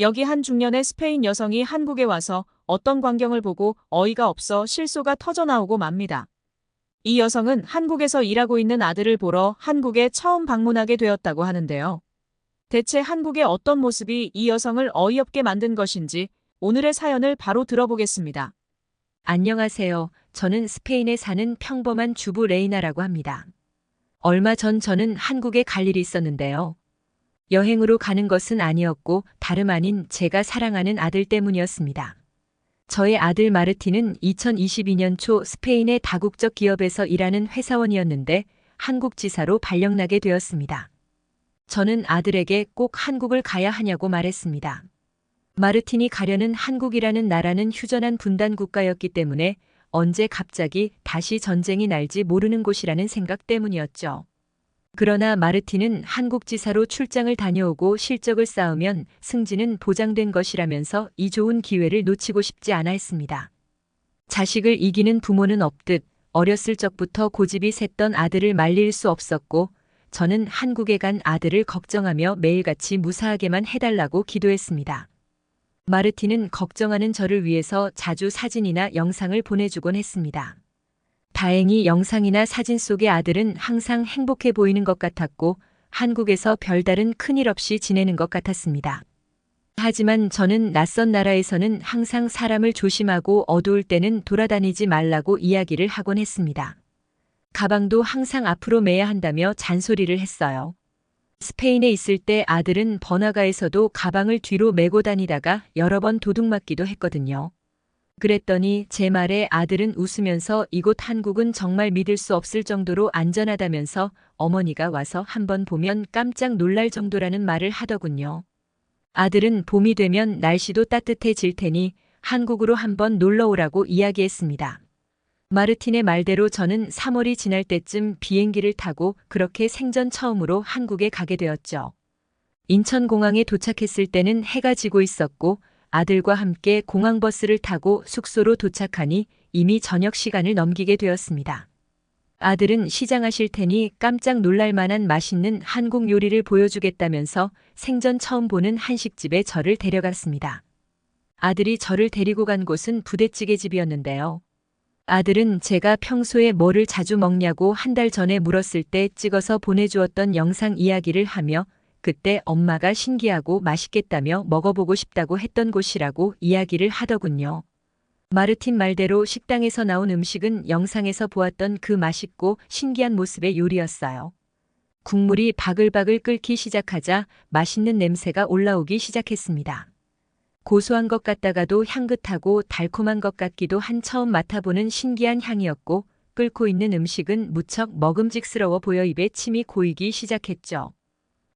여기 한 중년의 스페인 여성이 한국에 와서 어떤 광경을 보고 어이가 없어 실소가 터져나오고 맙니다. 이 여성은 한국에서 일하고 있는 아들을 보러 한국에 처음 방문하게 되었다고 하는데요. 대체 한국의 어떤 모습이 이 여성을 어이없게 만든 것인지 오늘의 사연을 바로 들어보겠습니다. 안녕하세요. 저는 스페인에 사는 평범한 주부 레이나라고 합니다. 얼마 전 저는 한국에 갈 일이 있었는데요. 여행으로 가는 것은 아니었고 다름 아닌 제가 사랑하는 아들 때문이었습니다. 저의 아들 마르티는 2022년 초 스페인의 다국적 기업에서 일하는 회사원이었는데 한국 지사로 발령나게 되었습니다. 저는 아들에게 꼭 한국을 가야 하냐고 말했습니다. 마르틴이 가려는 한국이라는 나라는 휴전한 분단 국가였기 때문에 언제 갑자기 다시 전쟁이 날지 모르는 곳이라는 생각 때문이었죠. 그러나 마르틴은 한국지사로 출장을 다녀오고 실적을 쌓으면 승진은 보장된 것이라면서 이 좋은 기회를 놓치고 싶지 않아 했습니다. 자식을 이기는 부모는 없듯 어렸을 적부터 고집이 샜던 아들을 말릴 수 없었고 저는 한국에 간 아들을 걱정하며 매일같이 무사하게만 해달라고 기도했습니다. 마르틴은 걱정하는 저를 위해서 자주 사진이나 영상을 보내주곤 했습니다. 다행히 영상이나 사진 속의 아들은 항상 행복해 보이는 것 같았고 한국에서 별다른 큰일 없이 지내는 것 같았습니다. 하지만 저는 낯선 나라에서는 항상 사람을 조심하고 어두울 때는 돌아다니지 말라고 이야기를 하곤 했습니다. 가방도 항상 앞으로 매야 한다며 잔소리를 했어요. 스페인에 있을 때 아들은 번화가에서도 가방을 뒤로 메고 다니다가 여러 번 도둑 맞기도 했거든요. 그랬더니 제 말에 아들은 웃으면서 이곳 한국은 정말 믿을 수 없을 정도로 안전하다면서 어머니가 와서 한번 보면 깜짝 놀랄 정도라는 말을 하더군요. 아들은 봄이 되면 날씨도 따뜻해질 테니 한국으로 한번 놀러 오라고 이야기했습니다. 마르틴의 말대로 저는 3월이 지날 때쯤 비행기를 타고 그렇게 생전 처음으로 한국에 가게 되었죠. 인천공항에 도착했을 때는 해가 지고 있었고 아들과 함께 공항버스를 타고 숙소로 도착하니 이미 저녁 시간을 넘기게 되었습니다. 아들은 시장하실 테니 깜짝 놀랄 만한 맛있는 한국 요리를 보여주겠다면서 생전 처음 보는 한식집에 저를 데려갔습니다. 아들이 저를 데리고 간 곳은 부대찌개 집이었는데요. 아들은 제가 평소에 뭐를 자주 먹냐고 한 달 전에 물었을 때 찍어서 보내주었던 영상 이야기를 하며 그때 엄마가 신기하고 맛있겠다며 먹어보고 싶다고 했던 곳이라고 이야기를 하더군요. 마르틴 말대로 식당에서 나온 음식은 영상에서 보았던 그 맛있고 신기한 모습의 요리였어요. 국물이 바글바글 끓기 시작하자 맛있는 냄새가 올라오기 시작했습니다. 고소한 것 같다가도 향긋하고 달콤한 것 같기도 한 처음 맡아보는 신기한 향이었고 끓고 있는 음식은 무척 먹음직스러워 보여 입에 침이 고이기 시작했죠.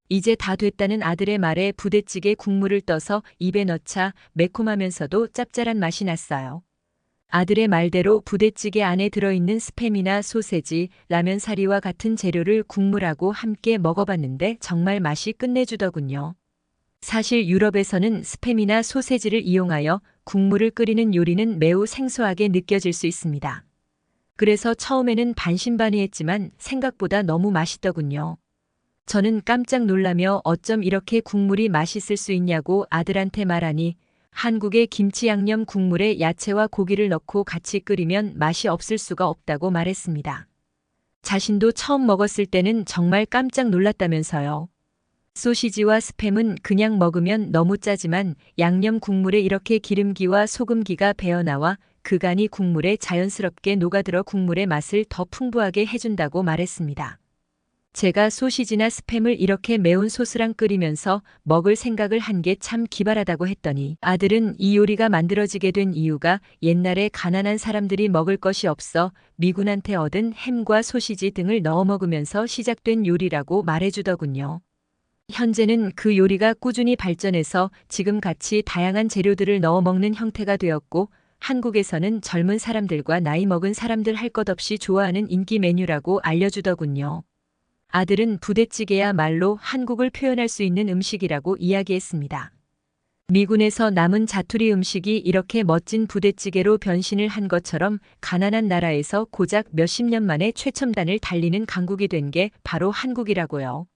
이제 다 됐다는 아들의 말에 부대찌개 국물을 떠서 입에 넣자 매콤하면서도 짭짤한 맛이 났어요. 아들의 말대로 부대찌개 안에 들어있는 스팸이나 소세지, 라면 사리와 같은 재료를 국물하고 함께 먹어봤는데 정말 맛이 끝내주더군요. 사실 유럽에서는 스팸이나 소세지를 이용하여 국물을 끓이는 요리는 매우 생소하게 느껴질 수 있습니다. 그래서 처음에는 반신반의했지만 생각보다 너무 맛있더군요. 저는 깜짝 놀라며 어쩜 이렇게 국물이 맛있을 수 있냐고 아들한테 말하니 한국의 김치 양념 국물에 야채와 고기를 넣고 같이 끓이면 맛이 없을 수가 없다고 말했습니다. 자신도 처음 먹었을 때는 정말 깜짝 놀랐다면서요. 소시지와 스팸은 그냥 먹으면 너무 짜지만 양념 국물에 이렇게 기름기와 소금기가 배어나와 그간이 국물에 자연스럽게 녹아들어 국물의 맛을 더 풍부하게 해준다고 말했습니다. 제가 소시지나 스팸을 이렇게 매운 소스랑 끓이면서 먹을 생각을 한 게 참 기발하다고 했더니 아들은 이 요리가 만들어지게 된 이유가 옛날에 가난한 사람들이 먹을 것이 없어 미군한테 얻은 햄과 소시지 등을 넣어 먹으면서 시작된 요리라고 말해주더군요. 현재는 그 요리가 꾸준히 발전해서 지금 같이 다양한 재료들을 넣어 먹는 형태가 되었고 한국에서는 젊은 사람들과 나이 먹은 사람들 할 것 없이 좋아하는 인기 메뉴라고 알려주더군요. 아들은 부대찌개야말로 한국을 표현할 수 있는 음식이라고 이야기했습니다. 미군에서 남은 자투리 음식이 이렇게 멋진 부대찌개로 변신을 한 것처럼 가난한 나라에서 고작 몇십 년 만에 최첨단을 달리는 강국이 된 게 바로 한국이라고요.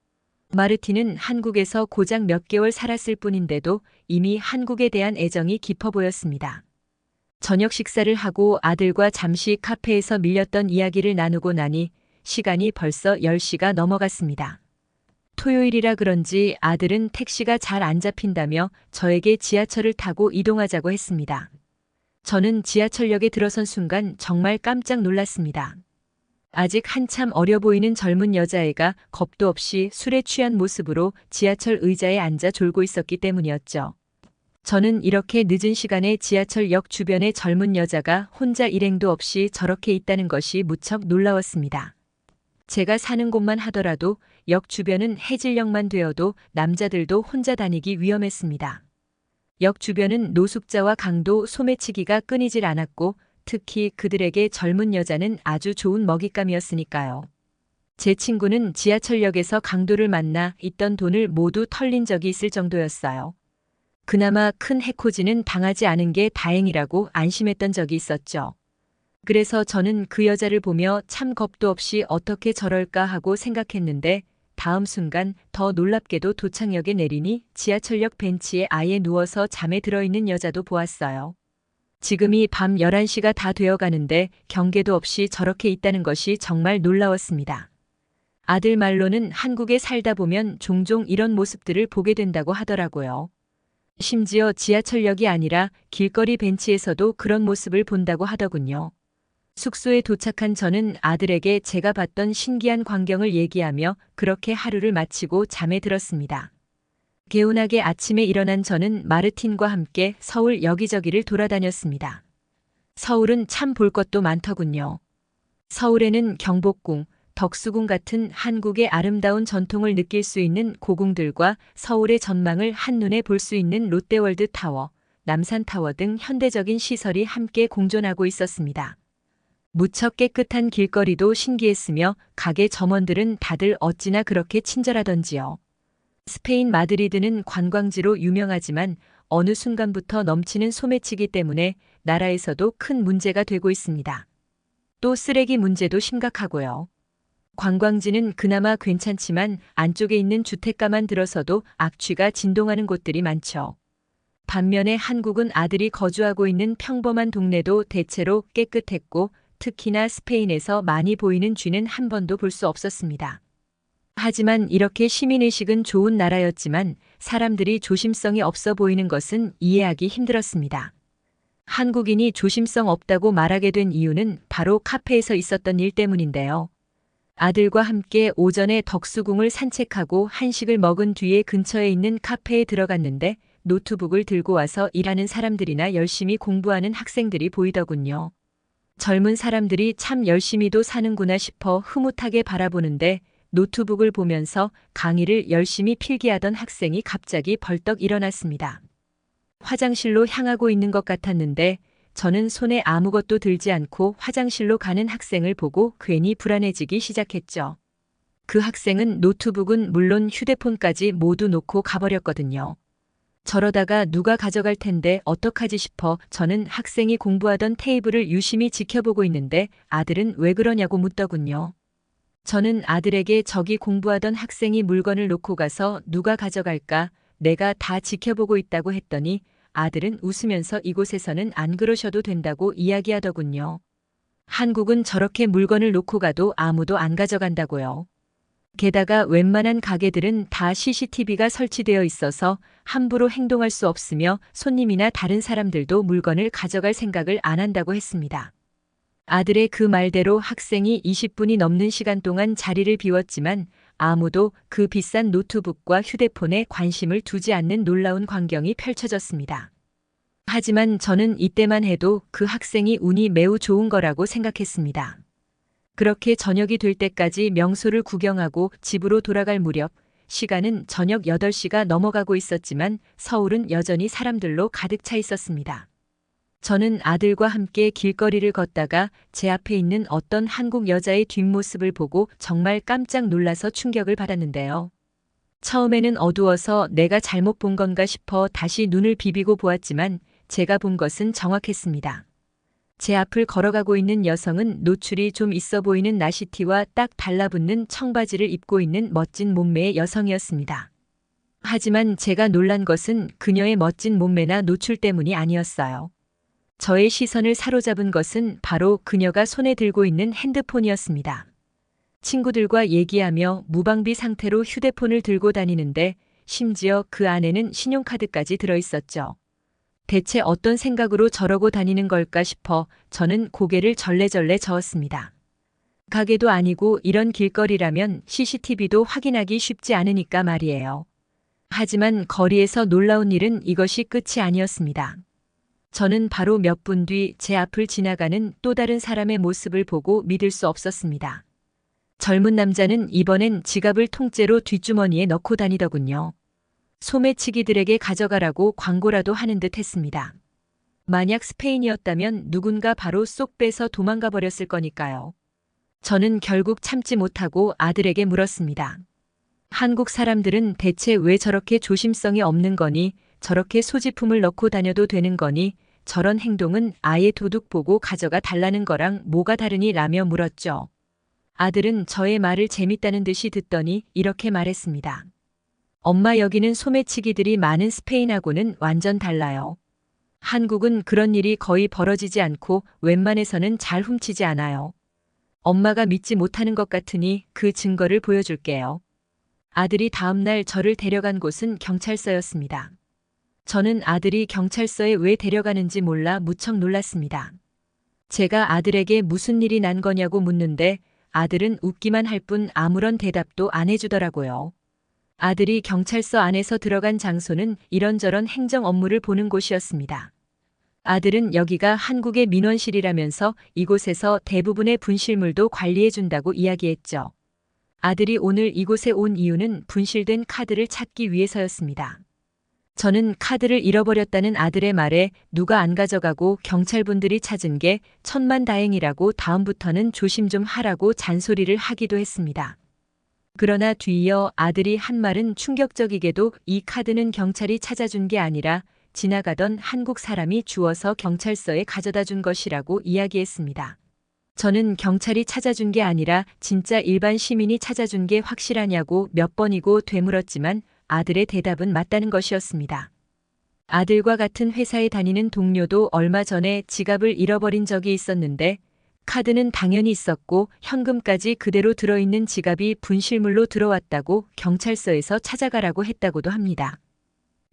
마르틴은 한국에서 고작 몇 개월 살았을 뿐인데도 이미 한국에 대한 애정이 깊어 보였습니다. 저녁 식사를 하고 아들과 잠시 카페에서 밀렸던 이야기를 나누고 나니 시간이 벌써 10시가 넘어갔습니다. 토요일이라 그런지 아들은 택시가 잘 안 잡힌다며 저에게 지하철을 타고 이동하자고 했습니다. 저는 지하철역에 들어선 순간 정말 깜짝 놀랐습니다. 아직 한참 어려 보이는 젊은 여자애가 겁도 없이 술에 취한 모습으로 지하철 의자에 앉아 졸고 있었기 때문이었죠. 저는 이렇게 늦은 시간에 지하철역 주변에 젊은 여자가 혼자 일행도 없이 저렇게 있다는 것이 무척 놀라웠습니다. 제가 사는 곳만 하더라도 역 주변은 해질녘만 되어도 남자들도 혼자 다니기 위험했습니다. 역 주변은 노숙자와 강도 소매치기가 끊이질 않았고 특히 그들에게 젊은 여자는 아주 좋은 먹잇감이었으니까요. 제 친구는 지하철역에서 강도를 만나 있던 돈을 모두 털린 적이 있을 정도였어요. 그나마 큰 해코지는 당하지 않은 게 다행이라고 안심했던 적이 있었죠. 그래서 저는 그 여자를 보며 참 겁도 없이 어떻게 저럴까 하고 생각했는데 다음 순간 더 놀랍게도 도착역에 내리니 지하철역 벤치에 아예 누워서 잠에 들어있는 여자도 보았어요. 지금이 밤 11시가 다 되어 가는데 경계도 없이 저렇게 있다는 것이 정말 놀라웠습니다. 아들 말로는 한국에 살다 보면 종종 이런 모습들을 보게 된다고 하더라고요. 심지어 지하철역이 아니라 길거리 벤치에서도 그런 모습을 본다고 하더군요. 숙소에 도착한 저는 아들에게 제가 봤던 신기한 광경을 얘기하며 그렇게 하루를 마치고 잠에 들었습니다. 개운하게 아침에 일어난 저는 마르틴과 함께 서울 여기저기를 돌아다녔습니다. 서울은 참 볼 것도 많더군요. 서울에는 경복궁, 덕수궁 같은 한국의 아름다운 전통을 느낄 수 있는 고궁들과 서울의 전망을 한눈에 볼 수 있는 롯데월드 타워, 남산타워 등 현대적인 시설이 함께 공존하고 있었습니다. 무척 깨끗한 길거리도 신기했으며 가게 점원들은 다들 어찌나 그렇게 친절하던지요. 스페인 마드리드는 관광지로 유명하지만 어느 순간부터 넘치는 소매치기 때문에 나라에서도 큰 문제가 되고 있습니다. 또 쓰레기 문제도 심각하고요. 관광지는 그나마 괜찮지만 안쪽에 있는 주택가만 들어서도 악취가 진동하는 곳들이 많죠. 반면에 한국은 아들이 거주하고 있는 평범한 동네도 대체로 깨끗했고 특히나 스페인에서 많이 보이는 쥐는 한 번도 볼 수 없었습니다. 하지만 이렇게 시민의식은 좋은 나라였지만 사람들이 조심성이 없어 보이는 것은 이해하기 힘들었습니다. 한국인이 조심성 없다고 말하게 된 이유는 바로 카페에서 있었던 일 때문인데요. 아들과 함께 오전에 덕수궁을 산책하고 한식을 먹은 뒤에 근처에 있는 카페에 들어갔는데 노트북을 들고 와서 일하는 사람들이나 열심히 공부하는 학생들이 보이더군요. 젊은 사람들이 참 열심히도 사는구나 싶어 흐뭇하게 바라보는데 노트북을 보면서 강의를 열심히 필기하던 학생이 갑자기 벌떡 일어났습니다. 화장실로 향하고 있는 것 같았는데 저는 손에 아무것도 들지 않고 화장실로 가는 학생을 보고 괜히 불안해지기 시작했죠. 그 학생은 노트북은 물론 휴대폰까지 모두 놓고 가버렸거든요. 저러다가 누가 가져갈 텐데 어떡하지 싶어 저는 학생이 공부하던 테이블을 유심히 지켜보고 있는데 아들은 왜 그러냐고 묻더군요. 저는 아들에게 저기 공부하던 학생이 물건을 놓고 가서 누가 가져갈까 내가 다 지켜보고 있다고 했더니 아들은 웃으면서 이곳에서는 안 그러셔도 된다고 이야기하더군요. 한국은 저렇게 물건을 놓고 가도 아무도 안 가져간다고요. 게다가 웬만한 가게들은 다 CCTV가 설치되어 있어서 함부로 행동할 수 없으며 손님이나 다른 사람들도 물건을 가져갈 생각을 안 한다고 했습니다. 아들의 그 말대로 학생이 20분이 넘는 시간 동안 자리를 비웠지만 아무도 그 비싼 노트북과 휴대폰에 관심을 두지 않는 놀라운 광경이 펼쳐졌습니다. 하지만 저는 이때만 해도 그 학생이 운이 매우 좋은 거라고 생각했습니다. 그렇게 저녁이 될 때까지 명소를 구경하고 집으로 돌아갈 무렵 시간은 저녁 8시가 넘어가고 있었지만 서울은 여전히 사람들로 가득 차 있었습니다. 저는 아들과 함께 길거리를 걷다가 제 앞에 있는 어떤 한국 여자의 뒷모습을 보고 정말 깜짝 놀라서 충격을 받았는데요. 처음에는 어두워서 내가 잘못 본 건가 싶어 다시 눈을 비비고 보았지만 제가 본 것은 정확했습니다. 제 앞을 걸어가고 있는 여성은 노출이 좀 있어 보이는 나시티와 딱 달라붙는 청바지를 입고 있는 멋진 몸매의 여성이었습니다. 하지만 제가 놀란 것은 그녀의 멋진 몸매나 노출 때문이 아니었어요. 저의 시선을 사로잡은 것은 바로 그녀가 손에 들고 있는 핸드폰이었습니다. 친구들과 얘기하며 무방비 상태로 휴대폰을 들고 다니는데 심지어 그 안에는 신용카드까지 들어있었죠. 대체 어떤 생각으로 저러고 다니는 걸까 싶어 저는 고개를 절레절레 저었습니다. 가게도 아니고 이런 길거리라면 CCTV도 확인하기 쉽지 않으니까 말이에요. 하지만 거리에서 놀라운 일은 이것이 끝이 아니었습니다. 저는 바로 몇 분 뒤 제 앞을 지나가는 또 다른 사람의 모습을 보고 믿을 수 없었습니다. 젊은 남자는 이번엔 지갑을 통째로 뒷주머니에 넣고 다니더군요. 소매치기들에게 가져가라고 광고라도 하는 듯 했습니다. 만약 스페인이었다면 누군가 바로 쏙 빼서 도망가 버렸을 거니까요. 저는 결국 참지 못하고 아들에게 물었습니다. 한국 사람들은 대체 왜 저렇게 조심성이 없는 거니, 저렇게 소지품을 넣고 다녀도 되는 거니, 저런 행동은 아예 도둑 보고 가져가 달라는 거랑 뭐가 다르니 라며 물었죠. 아들은 저의 말을 재밌다는 듯이 듣더니 이렇게 말했습니다. 엄마 여기는 소매치기들이 많은 스페인하고는 완전 달라요. 한국은 그런 일이 거의 벌어지지 않고 웬만해서는 잘 훔치지 않아요. 엄마가 믿지 못하는 것 같으니 그 증거를 보여줄게요. 아들이 다음날 저를 데려간 곳은 경찰서였습니다. 저는 아들이 경찰서에 왜 데려가는지 몰라 무척 놀랐습니다. 제가 아들에게 무슨 일이 난 거냐고 묻는데 아들은 웃기만 할 뿐 아무런 대답도 안 해주더라고요. 아들이 경찰서 안에서 들어간 장소는 이런저런 행정 업무를 보는 곳이었습니다. 아들은 여기가 한국의 민원실이라면서 이곳에서 대부분의 분실물도 관리해준다고 이야기했죠. 아들이 오늘 이곳에 온 이유는 분실된 카드를 찾기 위해서였습니다. 저는 카드를 잃어버렸다는 아들의 말에 누가 안 가져가고 경찰분들이 찾은 게 천만 다행이라고 다음부터는 조심 좀 하라고 잔소리를 하기도 했습니다. 그러나 뒤이어 아들이 한 말은 충격적이게도 이 카드는 경찰이 찾아준 게 아니라 지나가던 한국 사람이 주워서 경찰서에 가져다 준 것이라고 이야기했습니다. 저는 경찰이 찾아준 게 아니라 진짜 일반 시민이 찾아준 게 확실하냐고 몇 번이고 되물었지만 아들의 대답은 맞다는 것이었습니다. 아들과 같은 회사에 다니는 동료도 얼마 전에 지갑을 잃어버린 적이 있었는데 카드는 당연히 있었고 현금까지 그대로 들어있는 지갑이 분실물로 들어왔다고 경찰서에서 찾아가라고 했다고도 합니다.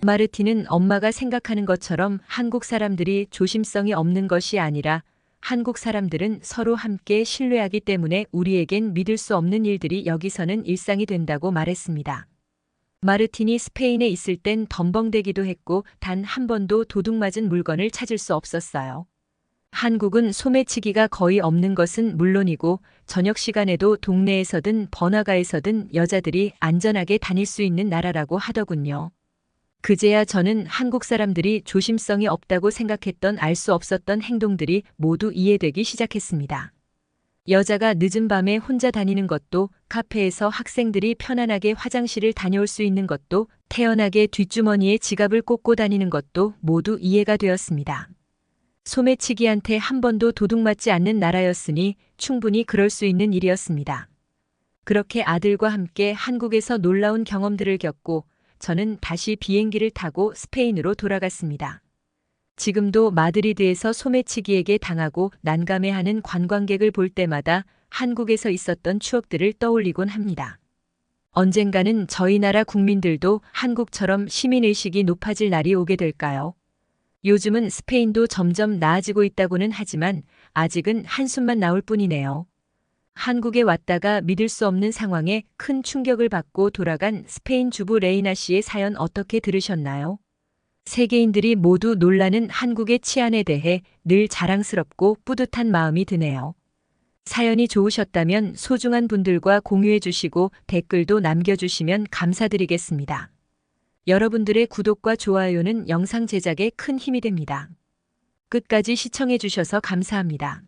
마르티는 엄마가 생각하는 것처럼 한국 사람들이 조심성이 없는 것이 아니라 한국 사람들은 서로 함께 신뢰하기 때문에 우리에겐 믿을 수 없는 일들이 여기서는 일상이 된다고 말했습니다. 마르틴이 스페인에 있을 땐 덤벙대기도 했고 단 한 번도 도둑 맞은 물건을 찾을 수 없었어요. 한국은 소매치기가 거의 없는 것은 물론이고 저녁 시간에도 동네에서든 번화가에서든 여자들이 안전하게 다닐 수 있는 나라라고 하더군요. 그제야 저는 한국 사람들이 조심성이 없다고 생각했던 알 수 없었던 행동들이 모두 이해되기 시작했습니다. 여자가 늦은 밤에 혼자 다니는 것도, 카페에서 학생들이 편안하게 화장실을 다녀올 수 있는 것도, 태연하게 뒷주머니에 지갑을 꽂고 다니는 것도 모두 이해가 되었습니다. 소매치기한테 한 번도 도둑맞지 않는 나라였으니 충분히 그럴 수 있는 일이었습니다. 그렇게 아들과 함께 한국에서 놀라운 경험들을 겪고 저는 다시 비행기를 타고 스페인으로 돌아갔습니다. 지금도 마드리드에서 소매치기에게 당하고 난감해하는 관광객을 볼 때마다 한국에서 있었던 추억들을 떠올리곤 합니다. 언젠가는 저희 나라 국민들도 한국처럼 시민의식이 높아질 날이 오게 될까요? 요즘은 스페인도 점점 나아지고 있다고는 하지만 아직은 한숨만 나올 뿐이네요. 한국에 왔다가 믿을 수 없는 상황에 큰 충격을 받고 돌아간 스페인 주부 레이나 씨의 사연 어떻게 들으셨나요? 세계인들이 모두 놀라는 한국의 치안에 대해 늘 자랑스럽고 뿌듯한 마음이 드네요. 사연이 좋으셨다면 소중한 분들과 공유해 주시고 댓글도 남겨주시면 감사드리겠습니다. 여러분들의 구독과 좋아요는 영상 제작에 큰 힘이 됩니다. 끝까지 시청해 주셔서 감사합니다.